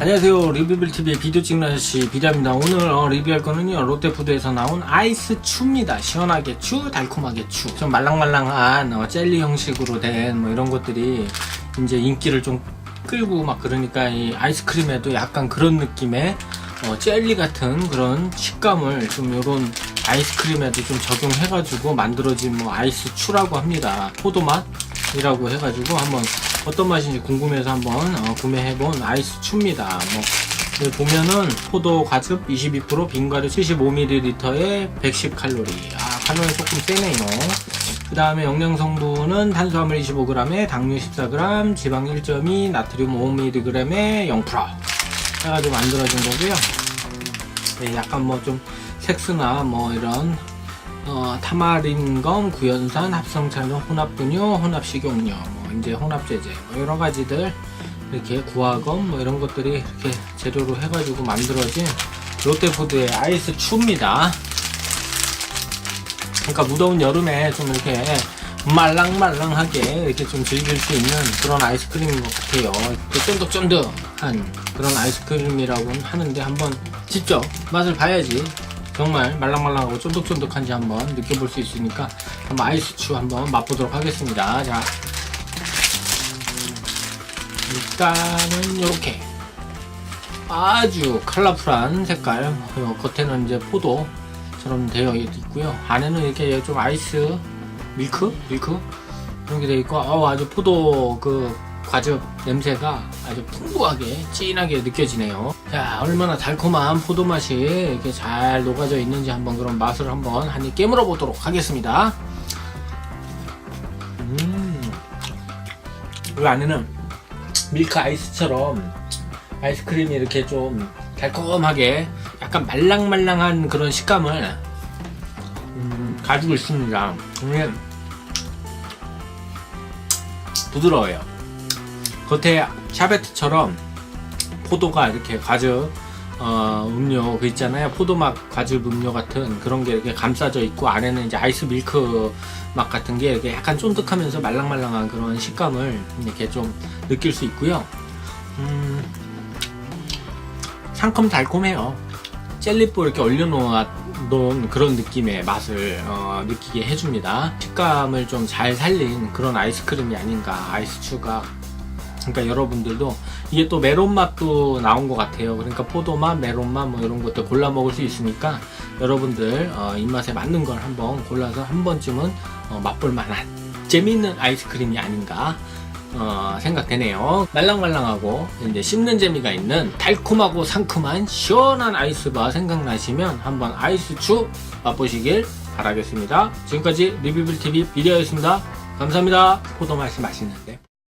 안녕하세요. 리뷰빌TV의 비디오 찍는 아저씨 비디입니다. 오늘 어, 리뷰할 거는요 롯데푸드에서 나온 아이스 추입니다. 시원하게 추 달콤하게 추좀 말랑말랑한 어, 젤리 형식으로 된 뭐 이런 것들이 이제 인기를 좀 끌고 막 그러니까 이 아이스크림에도 약간 그런 느낌의 어, 젤리 같은 그런 식감을 좀 요런 아이스크림에도 좀 적용해가지고 만들어진 뭐 아이스 추라고 합니다. 포도맛 이라고 해가지고 한번 어떤 맛인지 궁금해서 한번 어, 구매해본 아이스 추입니다. 뭐 보면은 포도 과즙 22% 빙과류 75ml에 110칼로리. 아 칼로리 조금 세네요. 그 다음에 영양 성분은 탄수화물 25g에 당류 14g, 지방 1.2, 나트륨 5mg에 0% 해가지고 만들어진 거고요. 네, 약간 뭐좀 색소나 뭐 이런 어, 타마린검, 구연산, 합성찬료, 혼합분유, 혼합식용유, 뭐 이제 혼합제제, 뭐 여러 가지들 이렇게 구화검 뭐 이런 것들이 이렇게 재료로 해가지고 만들어진 롯데푸드의 아이스 추입니다. 그러니까 무더운 여름에 좀 이렇게 말랑말랑하게 이렇게 좀 즐길 수 있는 그런 아이스크림인 것 같아요. 그 쫀득쫀득한 그런 아이스크림이라고는 하는데 한번 직접 맛을 봐야지 정말 말랑말랑하고 쫀득쫀득한지 한번 느껴볼 수 있으니까 한번 아이스추 한번 맛보도록 하겠습니다. 자, 일단은 이렇게. 아주 컬러풀한 색깔. 어, 겉에는 이제 포도처럼 되어 있고요. 안에는 이렇게 좀 아이스 밀크? 밀크? 이런 게 되어 있고 어, 아주 포도 그 과즙 냄새가 아주 풍부하게 진하게 느껴지네요 자 얼마나 달콤한 포도 맛이 이렇게 잘 녹아져 있는지 한번 그런 맛을 한번 한 입 깨물어 보도록 하겠습니다 음. 이 안에는 밀크 아이스처럼 아이스크림이 이렇게 좀 달콤하게 약간 말랑말랑한 그런 식감을 음, 가지고 있습니다. 이게 부드러워요. 겉에 샤베트처럼 포도가 이렇게 과즙 어, 음료 그 있잖아요. 포도맛 과즙 음료 같은 그런 게 이렇게 감싸져 있고 안에는 이제 아이스 밀크 맛 같은 게 이렇게 약간 쫀득하면서 말랑말랑한 그런 식감을 이렇게 좀 느낄 수 있고요. 음, 상큼 달콤해요. 젤리볼 이렇게 올려놓은 그런 느낌의 맛을 어, 느끼게 해줍니다. 식감을 좀 잘 살린 그런 아이스크림이 아닌가 아이스추가. 그러니까 여러분들도 이게 또 메론 맛도 나온 것 같아요. 그러니까 포도맛, 메론 맛 뭐 이런 것들 골라 먹을 수 있으니까 여러분들 어, 입맛에 맞는 걸 한번 골라서 한 번쯤은 어, 맛볼 만한 재미있는 아이스크림이 아닌가 어, 생각되네요. 말랑말랑하고 이제 씹는 재미가 있는 달콤하고 상큼한 시원한 아이스바 생각나시면 한번 아이스추 맛보시길 바라겠습니다. 지금까지 리뷰빌TV 비디오였습니다. 감사합니다. 포도 맛이 맛있는데.